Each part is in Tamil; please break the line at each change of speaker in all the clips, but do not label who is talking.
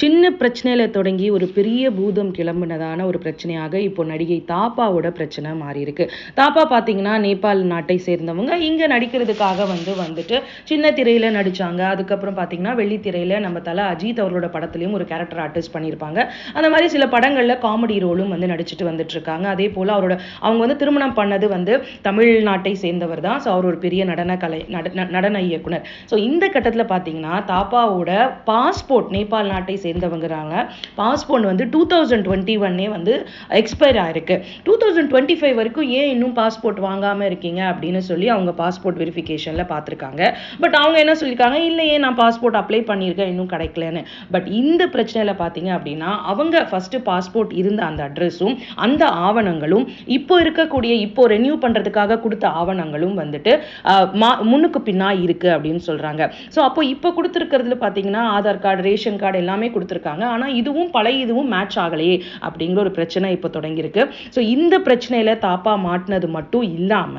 சின்ன பிரச்சனையில் தொடங்கி ஒரு பெரிய பூதம் கிளம்பினதான ஒரு பிரச்சனையாக இப்போ நடிகை தாப்பாவோட பிரச்சனை மாறி இருக்கு தாப்பா பார்த்தீங்கன்னா நேபாள் நாட்டை சேர்ந்தவங்க. இங்கே நடிக்கிறதுக்காக வந்து வந்துட்டு சின்ன திரையில் நடிச்சாங்க. அதுக்கப்புறம் பார்த்தீங்கன்னா வெள்ளித்திரையில் நம்ம தலை அஜித் அவர்களோட படத்துலையும் ஒரு கேரக்டர் ஆர்டிஸ்ட் பண்ணியிருப்பாங்க. அந்த மாதிரி சில படங்களில் காமெடி ரோலும் வந்து நடிச்சிட்டு வந்துட்டு இருக்காங்க அதே போல் அவரோட அவங்க வந்து திருமணம் பண்ணது வந்து தமிழ்நாட்டை சேர்ந்தவர் தான். ஸோ அவர் ஒரு பெரிய நடன கலை நடன நடன இயக்குனர். ஸோ இந்த கட்டத்தில் பார்த்தீங்கன்னா தாப்பாவோட பாஸ்போர்ட் நேபாள் நாட்டை சேர்ந்தவங்கிறாங்க. பாஸ்போர்ட் வந்து டூ தௌசண்ட் டுவெண்ட்டி ஒன்னே வந்து எக்ஸ்பயர் ஆயிருக்கு. டூ தௌசண்ட் டுவெண்ட்டி ஃபைவ் வரைக்கும் ஏன் இன்னும் பாஸ்போர்ட் வாங்காம இருக்கீங்க அப்படின்னு சொல்லி அவங்க பாஸ்போர்ட் வெரிஃபிகேஷனில் பார்த்துருக்காங்க பட் அவங்க என்ன சொல்லியிருக்காங்க இல்லையே நான் பாஸ்போர்ட் அப்ளை பண்ணியிருக்கேன் இன்னும் கிடைக்கலன்னு. பட் இந்த பிரச்சனையில் பார்த்தீங்க அப்படின்னா அவங்க ஃபஸ்ட்டு பாஸ்போர்ட் இருந்த அந்த அட்ரஸும் அந்த ஆவணங்களும் இப்போ இருக்கக்கூடிய இப்போ ரெனியூ பண்றதுக்காக கொடுத்த ஆவணங்களும் வந்துட்டு மா- முன்னுக்கு பின்னா இருக்கு அப்படின்னு சொல்றாங்க. ஸோ அப்போ இப்போ கொடுத்துருக்கிறதுல பார்த்தீங்கன்னா ஆதார் கார்டு ரேஷன் கார்டு எல்லாமே கொடுத்துருக்காங்க. ஆனால் இதுவும் பழைய இதுவும் மேட்ச் ஆகலையே அப்படிங்கிற ஒரு பிரச்சனை இப்போ தொடங்கியிருக்கு. ஸோ இந்த பிரச்சனையில தாப்பா மாட்டினது மட்டும் இல்லாம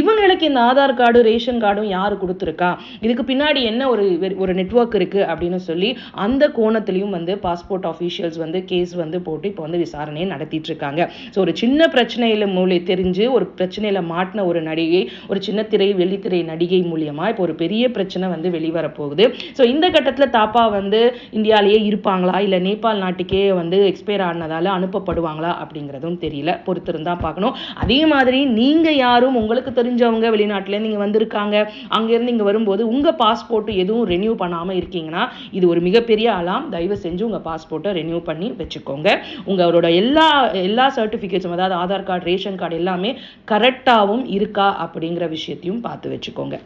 இவங்களுக்கு இந்த ஆதார் கார்டு ரேஷன் கார்டும் யார் கொடுத்துருக்கா? இதுக்கு பின்னாடி என்ன ஒரு ஒரு நெட்வொர்க் இருக்கு அப்படின்னு சொல்லி அந்த கோணத்திலையும் வந்து பாஸ்போர்ட் ஆஃபீஷியல்ஸ் வந்து கேஸ் வந்து போட்டு இப்போ வந்து விசாரணையை நடத்திட்டு இருக்காங்க. ஸோ ஒரு சின்ன பிரச்சனையில் மூலை தெரிஞ்சு ஒரு பிரச்சனையில் மாட்டின ஒரு நடிகை ஒரு சின்ன திரை வெள்ளித்திரை நடிகை மூலியமாக இப்போ ஒரு பெரிய பிரச்சனை வந்து வெளிவரப்போகுது. ஸோ இந்த கட்டத்தில் தாப்பா வந்து இந்தியாலேயே இருப்பாங்களா? இல்லை நேபாள் நாட்டுக்கே வந்து எக்ஸ்பயர் ஆனதால் அனுப்பப்படுவாங்களா? அப்படிங்கிறதும் தெரியல. பொறுத்திருந்தால் பார்க்கணும். அதே மாதிரி நீங்கள் யாரும் உங்களுக்கு தெரிஞ்சவங்க வெளிநாட்டில் நீங்கள் வந்திருக்காங்க அங்கேருந்து இங்கே வரும்போது உங்கள் பாஸ்போர்ட் எதுவும் ரெனியூ பண்ணாமல் இருக்கீங்கன்னா இது ஒரு மிகப்பெரிய அலாம் தயவு செஞ்சு உங்கள் பாஸ்போர்ட்டை ரெனியூ பண்ணி வச்சுக்கோங்க. உங்களோட எல்லா எல்லா சர்டிஃபிகேட்ஸும் அதாவது ஆதார் கார்டு ரேஷன் கார்டு எல்லாமே கரெக்டாகவும் இருக்கா? அப்படிங்கிற விஷயத்தையும் பார்த்து வச்சுக்கோங்க.